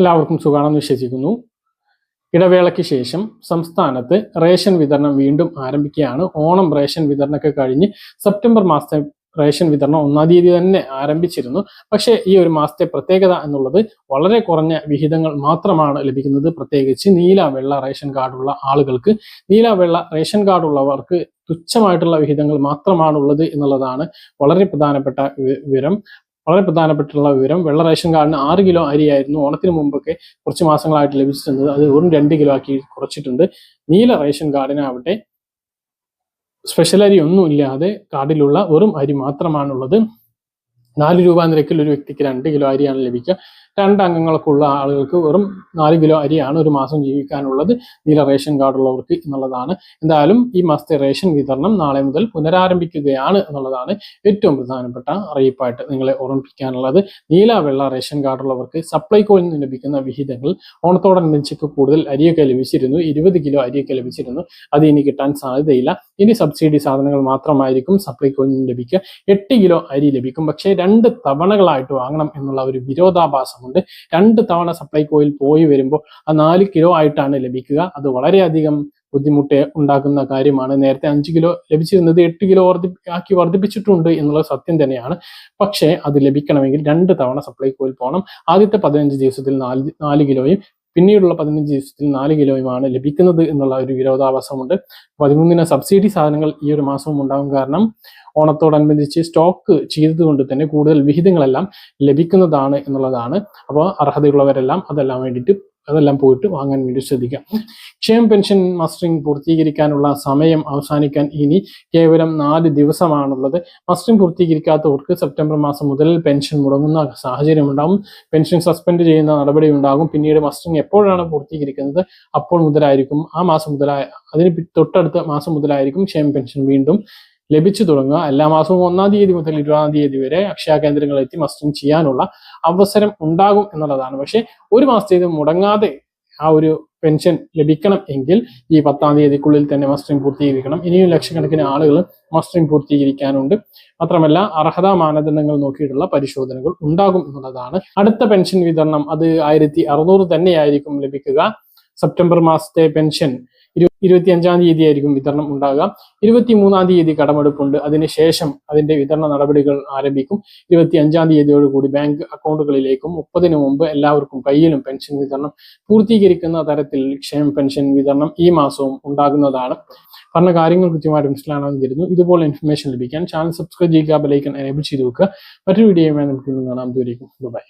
എല്ലാവർക്കും സുഖാണെന്ന് വിശ്വസിക്കുന്നു. ഇടവേളയ്ക്ക് ശേഷം സംസ്ഥാനത്ത് റേഷൻ വിതരണം വീണ്ടും ആരംഭിക്കുകയാണ്. ഓണം റേഷൻ വിതരണമൊക്കെ കഴിഞ്ഞ് സെപ്റ്റംബർ മാസത്തെ റേഷൻ വിതരണം ഒന്നാം തീയതി തന്നെ ആരംഭിച്ചിരുന്നു. പക്ഷേ ഈ ഒരു മാസത്തെ പ്രത്യേകത എന്നുള്ളത് വളരെ കുറഞ്ഞ വിഹിതങ്ങൾ മാത്രമാണ് ലഭിക്കുന്നത്. പ്രത്യേകിച്ച് നീല വെള്ള റേഷൻ കാർഡുള്ള ആളുകൾക്ക്. നീല വെള്ള റേഷൻ കാർഡുള്ളവർക്ക് തുച്ഛമായിട്ടുള്ള വിഹിതങ്ങൾ മാത്രമാണുള്ളത് എന്നുള്ളതാണ് വളരെ പ്രധാനപ്പെട്ട വിവരം. വളരെ പ്രധാനപ്പെട്ടുള്ള വിവരം. വെള്ള റേഷൻ കാർഡിന് ആറ് കിലോ അരിയായിരുന്നു. ഓണത്തിന് മുമ്പൊക്കെ കുറച്ച് മാസങ്ങളായിട്ട് ലഭിച്ചിരുന്നത്. അത് വെറും രണ്ട് കിലോ ആക്കി കുറച്ചിട്ടുണ്ട്. നീല റേഷൻ കാർഡിനാവട്ടെ സ്പെഷ്യൽ അരി ഒന്നും ഇല്ലാതെ കാർഡിലുള്ള വെറും അരി മാത്രമാണുള്ളത്. നാല് രൂപ നിരക്കിൽ ഒരു വ്യക്തിക്ക് രണ്ട് കിലോ അരിയാണ് ലഭിക്കുക. രണ്ട് അംഗങ്ങൾക്കുള്ള ആളുകൾക്ക് വെറും നാല് കിലോ അരിയാണ് ഒരു മാസം ജീവിക്കാനുള്ളത്. നീല റേഷൻ കാർഡുള്ളവർക്ക് എന്നുള്ളതാണ്. എന്തായാലും ഈ മാസത്തെ റേഷൻ വിതരണം നാളെ മുതൽ പുനരാരംഭിക്കുകയാണ് എന്നുള്ളതാണ് ഏറ്റവും പ്രധാനപ്പെട്ട അറിയിപ്പായിട്ട് നിങ്ങളെ ഓർമ്മിപ്പിക്കാനുള്ളത്. നീല വെള്ള റേഷൻ കാർഡുള്ളവർക്ക് സപ്ലൈകോയിൽ നിന്ന് ലഭിക്കുന്ന വിഹിതങ്ങൾ ഓണത്തോടനുബന്ധിച്ച് കൂടുതൽ അരിയൊക്കെ ലഭിച്ചിരുന്നു. ഇരുപത് കിലോ അരിയൊക്കെ ലഭിച്ചിരുന്നു. അത് ഇനി കിട്ടാൻ സാധ്യതയില്ല. ഇനി സബ്സിഡി സാധനങ്ങൾ മാത്രമായിരിക്കും സപ്ലൈകോയിൽ നിന്ന് ലഭിക്കുക. എട്ട് കിലോ അരി ലഭിക്കും. പക്ഷേ രണ്ട് തവണകളായിട്ട് വാങ്ങണം എന്നുള്ള ഒരു വിരോധാഭാസമുണ്ട്. രണ്ട് തവണ സപ്ലൈകോയിൽ പോയി വരുമ്പോൾ ആ നാല് കിലോ ആയിട്ടാണ് ലഭിക്കുക. അത് വളരെയധികം ബുദ്ധിമുട്ട് ഉണ്ടാക്കുന്ന കാര്യമാണ്. നേരത്തെ അഞ്ച് കിലോ ലഭിച്ചിരുന്നത് എട്ട് കിലോ വർദ്ധി ആക്കി വർദ്ധിപ്പിച്ചിട്ടുണ്ട് എന്നുള്ള സത്യം തന്നെയാണ്. പക്ഷേ അത് ലഭിക്കണമെങ്കിൽ രണ്ട് തവണ സപ്ലൈകോയിൽ പോകണം. ആദ്യത്തെ പതിനഞ്ച് ദിവസത്തിൽ നാല് നാല് കിലോയും പിന്നീടുള്ള പതിനഞ്ച് ദിവസത്തിൽ നാല് കിലോയുമാണ് ലഭിക്കുന്നത് എന്നുള്ള ഒരു വിരോധാഭാസമുണ്ട്. പതിമൂന്നിന് സബ്സിഡി സാധനങ്ങൾ ഈ ഒരു മാസവും ഉണ്ടാകും കാരണം ഓണത്തോടനുബന്ധിച്ച് സ്റ്റോക്ക് ചെയ്തതുകൊണ്ട് തന്നെ കൂടുതൽ വിഹിതങ്ങളെല്ലാം ലഭിക്കുന്നതാണ് എന്നുള്ളതാണ്. അപ്പോൾ അർഹതയുള്ളവരെല്ലാം അതെല്ലാം വേണ്ടിയിട്ട് അതെല്ലാം പോയിട്ട് വാങ്ങാൻ വേണ്ടി ശ്രദ്ധിക്കാം. ക്ഷേമ പെൻഷൻ മസ്റ്ററിംഗ് പൂർത്തീകരിക്കാനുള്ള സമയം അവസാനിക്കാൻ ഇനി കേവലം നാല് ദിവസമാണുള്ളത്. മസ്റ്ററിംഗ് പൂർത്തീകരിക്കാത്തവർക്ക് സെപ്റ്റംബർ മാസം മുതൽ പെൻഷൻ മുടങ്ങുന്ന സാഹചര്യം ഉണ്ടാകും. പെൻഷൻ സസ്പെൻഡ് ചെയ്യുന്ന നടപടി ഉണ്ടാകും. പിന്നീട് മസ്റ്ററിംഗ് എപ്പോഴാണ് പൂർത്തീകരിക്കുന്നത്? അപ്പോൾ മുതലായിരിക്കും ആ മാസം മുതലായ അതിന് തൊട്ടടുത്ത മാസം മുതലായിരിക്കും ക്ഷേമ പെൻഷൻ വീണ്ടും ലഭിച്ചു തുടങ്ങുക. എല്ലാ മാസവും ഒന്നാം തീയതി മുതൽ ഇരുപതാം തീയതി വരെ അക്ഷയ കേന്ദ്രങ്ങളിൽ എത്തി മസ്റ്ററിംഗ് ചെയ്യാനുള്ള അവസരം ഉണ്ടാകും എന്നുള്ളതാണ്. പക്ഷേ ഒരു മാസത്തേത് മുടങ്ങാതെ ആ ഒരു പെൻഷൻ ലഭിക്കണം എങ്കിൽ ഈ പത്താം തീയതിക്കുള്ളിൽ തന്നെ മസ്റ്ററിംഗ് പൂർത്തീകരിക്കണം. ഇനിയും ലക്ഷക്കണക്കിന് ആളുകൾ മസ്റ്ററിംഗ് പൂർത്തീകരിക്കാനുണ്ട്. മാത്രമല്ല അർഹതാ മാനദണ്ഡങ്ങൾ നോക്കിയിട്ടുള്ള പരിശോധനകൾ ഉണ്ടാകും എന്നുള്ളതാണ്. അടുത്ത പെൻഷൻ വിതരണം അത് ആയിരത്തി അറുന്നൂറ് തന്നെയായിരിക്കും ലഭിക്കുക. സെപ്റ്റംബർ മാസത്തെ പെൻഷൻ ഇരു ഇരുപത്തി അഞ്ചാം തീയതി ആയിരിക്കും വിതരണം ഉണ്ടാകുക ഇരുപത്തി മൂന്നാം തീയതി കടമെടുപ്പുണ്ട്. അതിനുശേഷം അതിന്റെ വിതരണ നടപടികൾ ആരംഭിക്കും. ഇരുപത്തി അഞ്ചാം തീയതിയോടുകൂടി ബാങ്ക് അക്കൗണ്ടുകളിലേക്കും മുപ്പതിനു മുമ്പ് എല്ലാവർക്കും കയ്യിലും പെൻഷൻ വിതരണം പൂർത്തീകരിക്കുന്ന തരത്തിൽ ക്ഷേമ പെൻഷൻ വിതരണം ഈ മാസവും ഉണ്ടാകുന്നതാണ്. പറഞ്ഞ കാര്യങ്ങൾ കൃത്യമായിട്ട് മനസ്സിലാണെന്ന് കരുതുന്നു. ഇതുപോലെ ഇൻഫർമേഷൻ ലഭിക്കാൻ ചാനൽ സബ്സ്ക്രൈബ് ചെയ്യുക ബലൈക്കൻ എനേബിൾ ചെയ്ത് വെക്കുക. മറ്റൊരു വീഡിയോയുമായി നമുക്ക് കാണാം. ദൂരേക്കും ബൈ